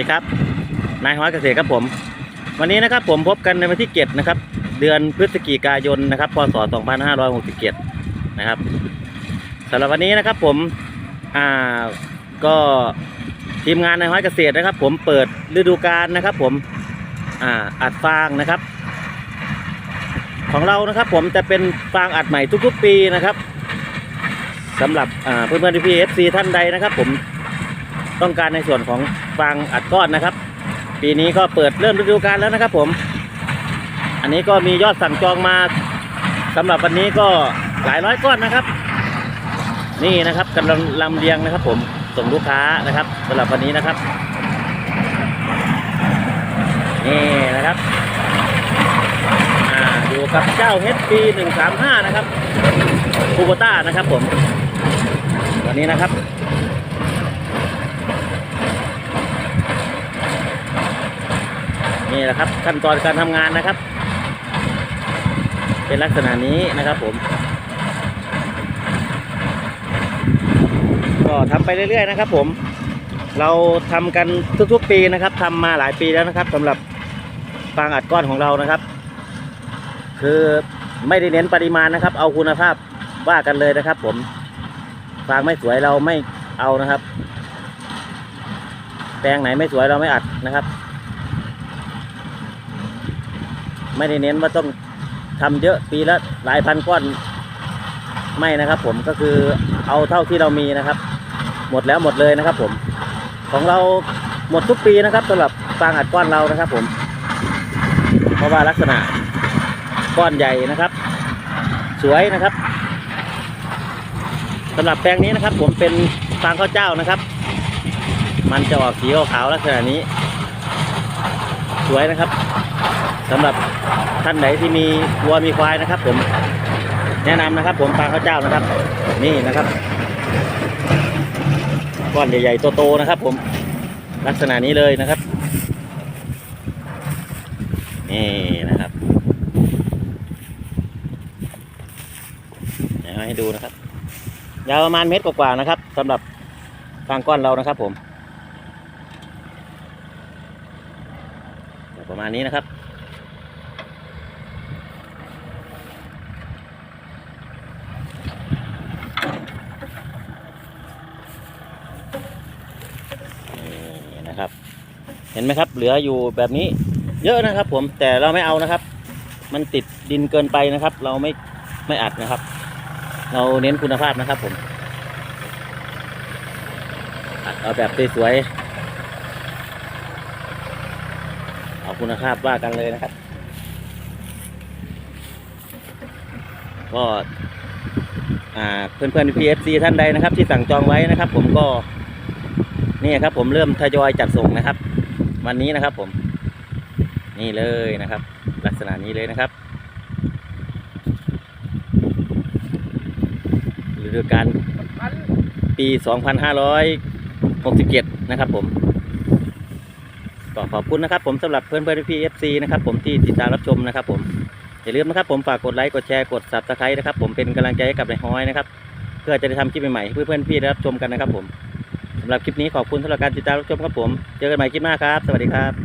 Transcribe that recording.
ดีครับ นายฮ้อยเกษตรครับผม วันนี้นะครับผมพบกันในวันที่7นะครับ เดือนพฤศจิกายนนะครับ พศ 2567 นะครับสำหรับวันนี้นะครับผม อ่า ก็ทีมงานนายฮ้อยเกษตรนะครับ ผมเปิดฤดูกาลนะครับ ผม อ่า อัดฟางนะครับ ของเรานะครับ ผมจะเป็นฟางอัดใหม่ทุกๆปีนะครับสำหรับเพื่อนๆพี่เอฟซีท่านใดนะครับ ผม ต้องการในส่วนของฟางอัดก้อนนะครับ ปีนี้ก็เปิดเริ่มฤดูกาลแล้วนะครับผม อันนี้ก็มียอดสั่งจองมาสำหรับวันนี้ก็หลายร้อยก้อนนะครับ นี่นะครับกำลังลำเลียงนะครับ ผมส่งลูกค้านะครับสำหรับวันนี้นะครับนี่นะครับอยู่กับเจ้า HP 135 นะครับคูโบต้านะครับผมวันนี้นะครับ นี่แหละครับขั้นตอนการทำงานนะครับ เป็นลักษณะนี้นะครับผม ก็ทำไปเรื่อยๆนะครับ ผม เราทำกันทุกๆปีนะครับทำมาหลายปีแล้วนะครับสำหรับฟางอัดก้อนของเรานะครับ คือไม่ได้เน้นปริมาณนะครับ เอาคุณภาพว่ากันเลยนะครับ ผมฟางไม่สวยเราไม่เอานะครับแปลงไหนไม่สวยเราไม่อัดนะครับ ไม่ได้เน้นว่าต้องทำเยอะปีละหลายพันก้อนไม่นะครับ ผมก็คือเอาเท่าที่เรามีนะครับ หมดแล้วหมดเลยนะครับ ผม ของเราหมดทุกปีนะครับสำหรับฟางอัดก้อนเรานะครับ ผม เพราะว่าลักษณะก้อนใหญ่นะครับ สวยนะครับสำหรับแปลงนี้นะครับ ผมเป็นฟางข้าวเจ้านะครับ มันจะออกสีขาวๆลักษณะนี้ สวยนะครับ สำหรับท่านไหนที่มีวัวมีควายนะครับ ผมแนะนำนะครับ ผมฟางข้าวเจ้านะครับ นี่นะครับก้อนใหญ่ๆโตๆนะครับ ผมลักษณะนี้เลยนะครับนี่นะครับเดี๋ยวให้ดูนะครับยาวประมาณเมตรกว่าๆนะครับสำหรับฟางก้อนเรานะครับ ผมประมาณนี้นะครับ นะครับ เห็นไหมครับ เหลืออยู่แบบนี้ เยอะนะครับ ผมแต่เราไม่เอานะครับ มันติดดินเกินไปนะครับ เราไม่ไม่อัดนะครับ เราเน้นคุณภาพนะครับ ผมอัดเอาแบบสวยๆเอาคุณภาพว่ากันเลยนะครับก็เพื่อนเพื่อนพีเอฟซีท่านใดนะครับ ที่สั่งจองไว้นะครับ ผมก็ นี่ครับผมเริ่มทยอยจัดส่งนะครับ วันนี้นะครับผม นี่เลยนะครับ ลักษณะนี้เลยนะครับฤดูกาลปี 2567 นะครับผมก็ขอบคุณนะครับผมสำหรับเพื่อนเพื่อนพี่เอฟซีนะครับผมที่ติดตามรับชมนะครับผมอย่าลืมนะครับผมฝากกดไลค์กดแชร์กด subscribe นะครับผมเป็นกำลังใจให้กับนายฮอยนะครับเพื่อจะได้ทำคลิปใหม่ๆให้เพื่อนเพื่อนพี่ได้รับชมกันนะครับผม สำหรับคลิปนี้ขอบคุณสำหรับการติดตามรับชมครับผม เจอกันใหม่คลิปหน้าครับ สวัสดีครับ